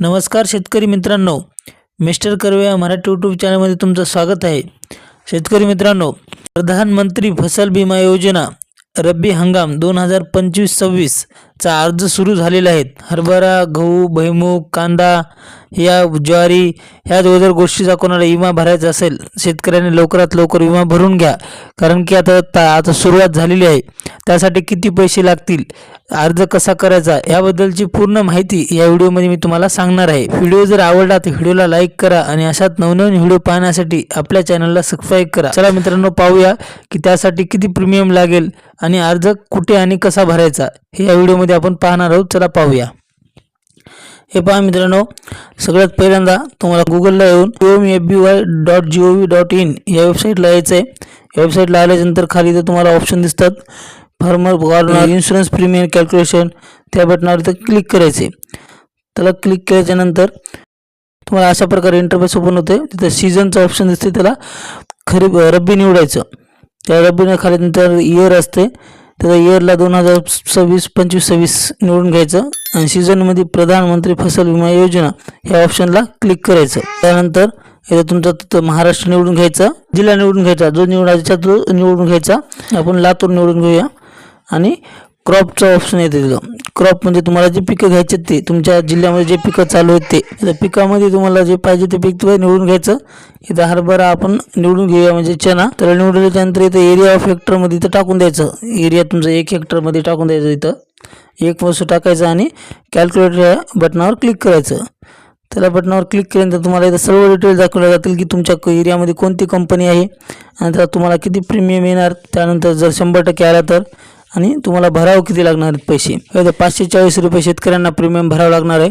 नमस्कार शेतकरी मित्रांनो. मिस्टर कर्वे या मराठी यूट्यूब चॅनलमध्ये तुमचं स्वागत आहे. शेतकरी मित्रांनो प्रधानमंत्री फसल बिमा योजना रब्बी हंगाम दोन हजार पंचवीस सव्वीस चा अर्ज सुरू झालेला आहेत. हरभरा गहू भुईमूग कांदा या ज्वारी ह्या जर गोष्टीचा कोणाला विमा भरायचा असेल शेतकऱ्यांनी लवकरात लवकर विमा भरून घ्या. कारण की आता ता आता सुरुवात झालेली आहे. त्यासाठी किती पैसे लागतील? अर्ज कसा करायचा? याबद्दलची पूर्ण माहिती या व्हिडिओमध्ये मी तुम्हाला सांगणार आहे. व्हिडिओ जर आवडला तर व्हिडिओला लाईक करा आणि अशाच नवनवीन व्हिडिओ पाहण्यासाठी आपल्या चॅनलला सबस्क्राईब करा. चला मित्रांनो पाहूया की त्यासाठी किती प्रीमियम लागेल आणि अर्ज कुठे आणि कसा भरायचा हे या व्हिडिओमध्ये आपण पाहणार आहोत. चला पाहूया. हे पहा मित्रांनो सगळ्यात पहिल्यांदा तुम्हाला गुगलला येऊन ओम F B Y dot G O V dot in या वेबसाईटला यायचं आहे या वेबसाईटला आल्याच्यानंतर खाली तर तुम्हाला ऑप्शन दिसतात. Farmer corner insurance premium calculation त्या बटनावर तर क्लिक करायचे त्याला क्लिक केल्याच्यानंतर तुम्हाला अशा प्रकारे इंटरफेस ओपन होते तिथं सीझनचं ऑप्शन दिसते त्याला खरीप रब्बी निवडायचं. त्या रब्बीने खाली नंतर इयर असते त्याचा इयरला दोन हजार सव्वीस पंचवीस सव्वीस निवडून घ्यायचं आणि सीझनमध्ये प्रधानमंत्री फसल विमा योजना ह्या ऑप्शनला क्लिक करायचं. त्यानंतर इथं तुमचा तिथं महाराष्ट्र निवडून घ्यायचा जिल्हा निवडून घ्यायचा जो निवडायचा तो निवडून घ्यायचा. आपण लातूर निवडून घेऊया. आणि क्रॉपचं ऑप्शन येते तिथं. क्रॉप म्हणजे तुम्हाला जे पिकं घ्यायचे ते तुमच्या जिल्ह्यामध्ये जे पिकं चालू आहेत ते पिकामध्ये तुम्हाला जे पाहिजे ते पीक तुम्हाला निवडून घ्यायचं. इथं हरभरा आपण निवडून घेऊया म्हणजे चना तर निवडल्याच्यानंतर इथं एरिया ऑफ हेक्टरमध्ये इथं टाकून द्यायचं. एरिया तुमचं एक हेक्टरमध्ये टाकून द्यायचं इथं. एक वस्तू टाकायचं आणि कॅल्क्युलेटर या बटनावर क्लिक करायचं. त्याला बटनावर क्लिक केल्यानंतर तुम्हाला इथं सर्व डिटेल्स दाखवल्या जातील की तुमच्या क- एरियामध्ये कोणती कंपनी आहे. आणि त्याला तुम्हाला किती प्रीमियम येणार. त्यानंतर जर शंभर टक्के आला तर आणि तुम्हाला भराव किती लागणार आहेत पैसे? तर पाचशे चाळीस रुपये शेतकऱ्यांना प्रीमियम भरावं लागणार आहे.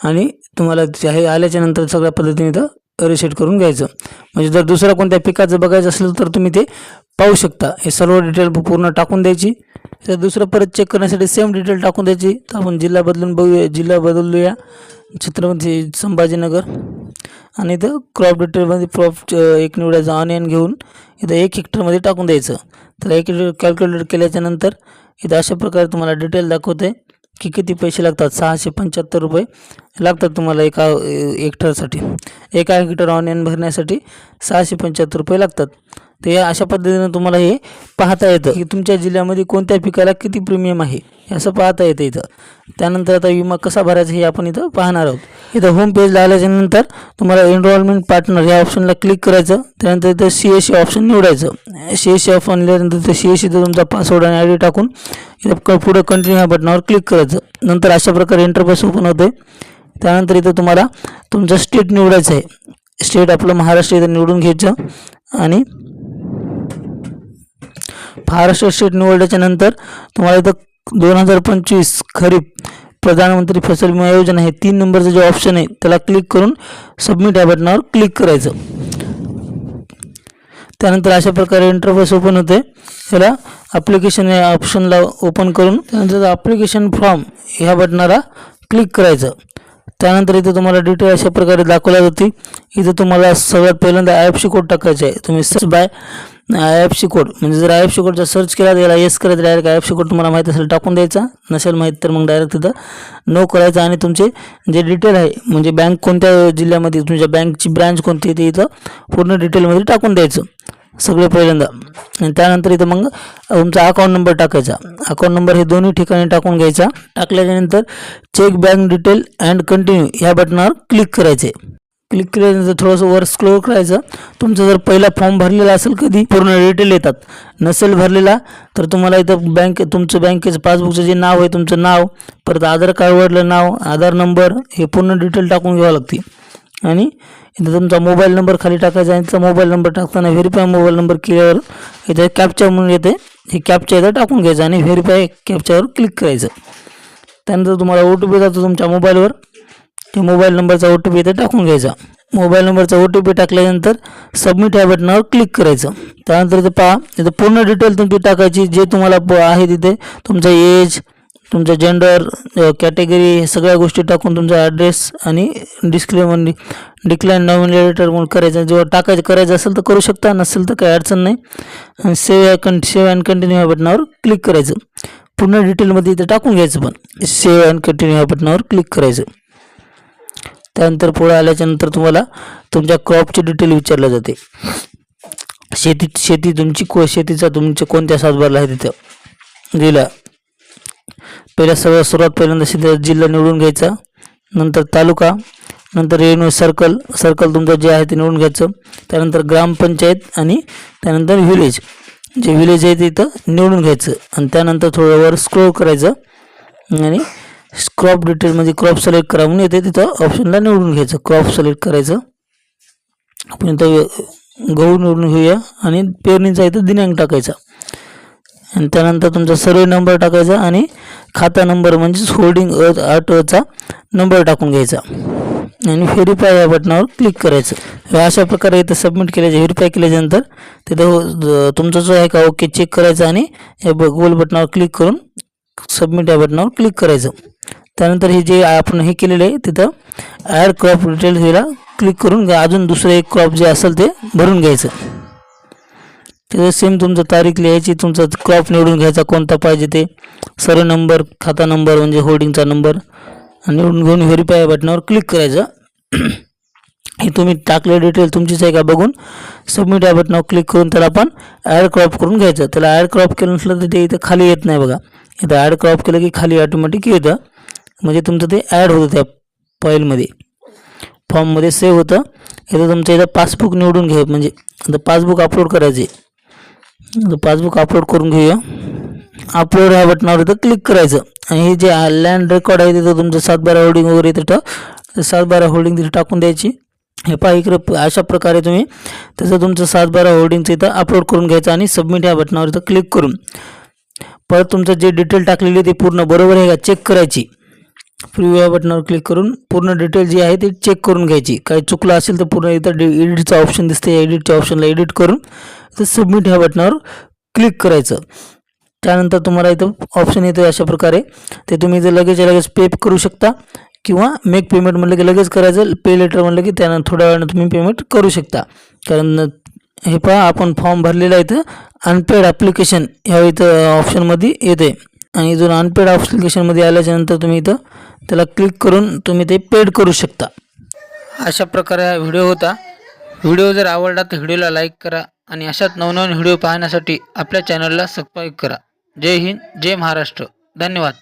आणि तुम्हाला हे आल्याच्यानंतर सगळ्या पद्धतीने इथं रिसेट करून घ्यायचं. म्हणजे जर दुसऱ्या कोणत्या पिकाचं बघायचं असलं तर तुम्ही ते पाहू शकता. हे सर्व डिटेल पूर्ण टाकून द्यायची. तर दुसरं परत चेक करण्यासाठी सेम डिटेल टाकून द्यायची तर आपण जिल्हा बदलून बघूया जिल्हा बदलूया. छत्रपती संभाजीनगर. आणि इथं क्रॉप डिटेलमध्ये क्रॉप एक निवडायचं ऑनियन घेऊन इथं एक हेक्टरमध्ये टाकून द्यायचं. तर एक कॅल्क्युलेट केल्याच्यानंतर इथं अशा प्रकारे तुम्हाला डिटेल दाखवते की किती पैसे लागतात? सहाशे पंच्याहत्तर रुपये लागतात तुम्हाला एका हेक्टरसाठी एका हेक्टर ऑनियन भरण्यासाठी सहाशे पंच्याहत्तर रुपये लागतात. तर या अशा पद्धतीनं तुम्हाला हे पाहता येतं की तुमच्या जिल्ह्यामध्ये कोणत्या पिकाला किती प्रीमियम आहे असं पाहता येतं इथं. त्यानंतर आता विमा कसा भरायचा हे आपण इथं पाहणार आहोत. इथं होम पेजला आल्याच्यानंतर तुम्हाला एनरोलमेंट पार्टनर या ऑप्शनला क्लिक करायचं. त्यानंतर इथं सी एस सी ऑप्शन निवडायचं. सी एस सी ऑप्शन निवडल्यानंतर ते सी एस सीचं तुमचा पासवर्ड आणि आय डी टाकून इथं पुढे पुढं कंटिन्यू ह्या बटनावर क्लिक करायचं. नंतर अशा प्रकारे इंटरफेस ओपन होते त्यानंतर इथं तुम्हाला तुमचं स्टेट निवडायचं आहे. स्टेट आपलं महाराष्ट्र इथं निवडून घ्यायचं आणि महाराष्ट्र स्टेट निवडल्याच्या नंतर तुम्हाला इथं दोन हजार पंचवीस खरीप प्रधानमंत्री फसल विमा योजना हे तीन नंबरचं जे ऑप्शन आहे त्याला क्लिक करून सबमिट या बटनावर क्लिक करायचं. त्यानंतर अशा प्रकारे इंटरफेस ओपन होते. त्याला ॲप्लिकेशन या ऑप्शनला ओपन करून त्यानंतर ॲप्लिकेशन फॉर्म ह्या बटनाला क्लिक करायचं. त्यानंतर इथे तुम्हाला डिटेल अशा प्रकारे दाखवल्या जाते. इथे तुम्हाला सगळ्यात पहिल्यांदा ॲपशी कोड टाकायचे आहे. तुम्ही search by I F C code म्हणजे जर आय एफ सी कोडचा सर्च केला तर याला येस करायचं direct I F C code तुम्हाला माहीत असेल टाकून द्यायचा. नसेल माहीत तर मग डायरेक्ट तिथं नो करायचं. आणि तुमचे जे डिटेल आहे म्हणजे बँक कोणत्या जिल्ह्यामध्ये तुमच्या बँकची ब्रँच कोणती आहे ते इथं पूर्ण डिटेलमध्ये टाकून द्यायचं. सगळे पहिल्यांदा. आणि त्यानंतर इथं मग तुमचा अकाउंट नंबर टाकायचा. अकाउंट नंबर हे दोन्ही ठिकाणी टाकून घ्यायचा. टाकल्याच्यानंतर check bank detail and continue ह्या बटनावर क्लिक करायचे. क्लिक केल्यानंतर थोडंसं वर स्क्रोल करायचं. तुमचा जर पहिला फॉर्म भरलेला असेल कधी पूर्ण डिटेल येतात. नसेल भरलेला तर तुम्हाला इथं बँक तुमचं बँकेचं पासबुकचं जे नाव आहे तुमचं नाव परत आधार कार्डवरलं नाव आधार नंबर हे पूर्ण डिटेल टाकून घ्यावं लागते. आणि इथं तुमचा मोबाईल नंबर खाली टाकायचा आणि त्याचा मोबाईल नंबर टाकताना व्हेरीफाय मोबाईल नंबर केल्यावर इथं कॅप्चर म्हणून येते. हे कॅप्चर इथं टाकून घ्यायचं आणि व्हेरीफाय कॅप्चरवर क्लिक करायचं. त्यानंतर तुम्हाला ओ टी पी जातो तुमच्या मोबाईलवर ते मोबाईल नंबरचा ओ टी पी इथे टाकून घ्यायचा. मोबाईल नंबरचा ओ टी पी टाकल्यानंतर सबमिट या बटनावर क्लिक करायचं. त्यानंतर इथे पहा इथं पूर्ण डिटेल तुमची टाकायची जे तुम्हाला प- आहे तिथे तुमचं एज तुमचं जेंडर कॅटेगरी सगळ्या गोष्टी टाकून तुमचा ॲड्रेस आणि डिस्क्लेमर डिक्लाईन नॉमिनेटर म्हणून करायचं. जेव्हा टाकायचं करायचं असेल तर करू शकता नसेल तर काही अडचण नाही. आणि सेव्ह कं सेव्ह अँड कंटिन्यू या बटनावर क्लिक करायचं. पूर्ण डिटेलमध्ये इथे टाकून घ्यायचं पण. सेव्ह अँड कंटिन्यू या बटनावर क्लिक करायचं. त्यानंतर पुढे आल्याच्यानंतर तुम्हाला तुमच्या क्रॉपची डिटेल विचारलं जाते. शेती शेती तुमची को शेतीचा तुमच्या कोणत्या सातबारला आहे तिथं? दिला. पहिल्या सर्व सर्वात पहिल्यांदा सिद्ध जिल्हा निवडून घ्यायचा. नंतर तालुका नंतर रेव्हेन्यू सर्कल सर्कल तुमचं जे आहे ते निवडून घ्यायचं. त्यानंतर ग्रामपंचायत आणि त्यानंतर व्हिलेज जे व्हिलेज आहे ते इथं निवडून घ्यायचं. आणि त्यानंतर थोडं वर स्क्रोल करायचं. आणि क्रॉप डिटेल म्हणजे क्रॉप सिलेक्ट करा म्हणून येते तिथं ऑप्शनला निवडून घ्यायचं. क्रॉप सिलेक्ट करायचं. आपण इथं गहू निवडून घेऊया आणि पेरणीचा इथं दिनांक टाकायचा. आणि त्यानंतर तुमचा सर्वे नंबर टाकायचा आणि खाता नंबर म्हणजेच होल्डिंग अ आठ अचा नंबर टाकून घ्यायचा. आणि व्हेरीफाय या बटनावर क्लिक करायचं. अशा प्रकारे इथं सबमिट केल्याचं व्हेरीफाय केल्याच्यानंतर तिथं हो- तुमचा जो आहे का ओके चेक करायचं आणि या गोल बटनावर क्लिक करून सबमिट या बटनावर क्लिक करायचं. त्यानंतर हे जे आपण हे केलेलं आहे तिथं ॲड क्रॉप डिटेल हेला क्लिक करून घ्या. अजून दुसरं एक क्रॉप जे असेल ते भरून घ्यायचं. तिथं सेम तुमचं तारीख लिहायची तुमचा क्रॉप निवडून घ्यायचा कोणता पाहिजे ते. सर्व नंबर खाता नंबर म्हणजे होल्डिंगचा नंबर निवडून घेऊन व्हेरीफाय या बटनावर क्लिक करायचं. हे तुम्ही टाकले डिटेल तुमचीच आहे का बघून सबमिट या बटनावर क्लिक करून त्याला आपण ॲड क्रॉप करून घ्यायचं. त्याला ॲड क्रॉप केलं नसलं तर ते इथं खाली येत नाही बघा. इथं ॲड क्रॉप केलं की खाली ऑटोमॅटिक येतं. म्हणजे तुमचं ते ॲड होतं त्या फाईलमध्ये फॉर्ममध्ये सेव्ह होतं. इथं तुमचं इथं पासबुक निवडून घ्या. म्हणजे आता पासबुक अपलोड करायचे तर पासबुक अपलोड करून घेऊया. अपलोड ह्या बटनावर इथं क्लिक करायचं. आणि हे जे लँड रेकॉर्ड आहे तिथं तुमचं सातबारा होल्डिंग वगैरे इथं टा सातबारा होल्डिंग तिथं टाकून द्यायची. हे पहा इकडे प- अशा प्रकारे तुम्ही त्याचं तुमचं सातबारा होल्डिंगचं इथं अपलोड करून घ्यायचं आणि सबमिट ह्या बटनावर इथं क्लिक करून. परत तुमचं जे डिटेल टाकलेली ते पूर्ण बरोबर आहे का चेक करायची. प्रिव्ह्यू या बटनावर क्लिक करून पूर्ण डिटेल जी आहे ती चेक करून घ्यायची. काही चुकलं असेल तर पूर्ण इथं एडिटचा ऑप्शन दिसते एडिटच्या ऑप्शनला एडिट करून इथं सबमिट ह्या बटनावर क्लिक करायचं. त्यानंतर तुम्हाला इथं ऑप्शन येतं अशा प्रकारे. ते तुम्ही इथं लगेच लगेच पे करू शकता. किंवा मेक पेमेंट म्हटलं की लगेच करायचं. पे लेटर म्हटलं की त्यानं थोड्या वेळानं तुम्ही पेमेंट करू शकता. कारण हे पहा आपण फॉर्म भरलेला आहे इथं. अनपेड ॲप्लिकेशन ह्या इथं ऑप्शनमध्ये येते आणि इथून अनपेड ॲप्लिकेशनमध्ये आल्याच्यानंतर तुम्ही इथं त्याला क्लिक करून तुम्ही ते पेड करू शकता. अशा प्रकारे हा व्हिडिओ होता. व्हिडिओ जर आवडला तर व्हिडिओला लाईक करा आणि अशाच नवनवीन व्हिडिओ पाहण्यासाठी आपल्या चॅनलला सबस्क्राईब करा. जय हिंद जय महाराष्ट्र. धन्यवाद.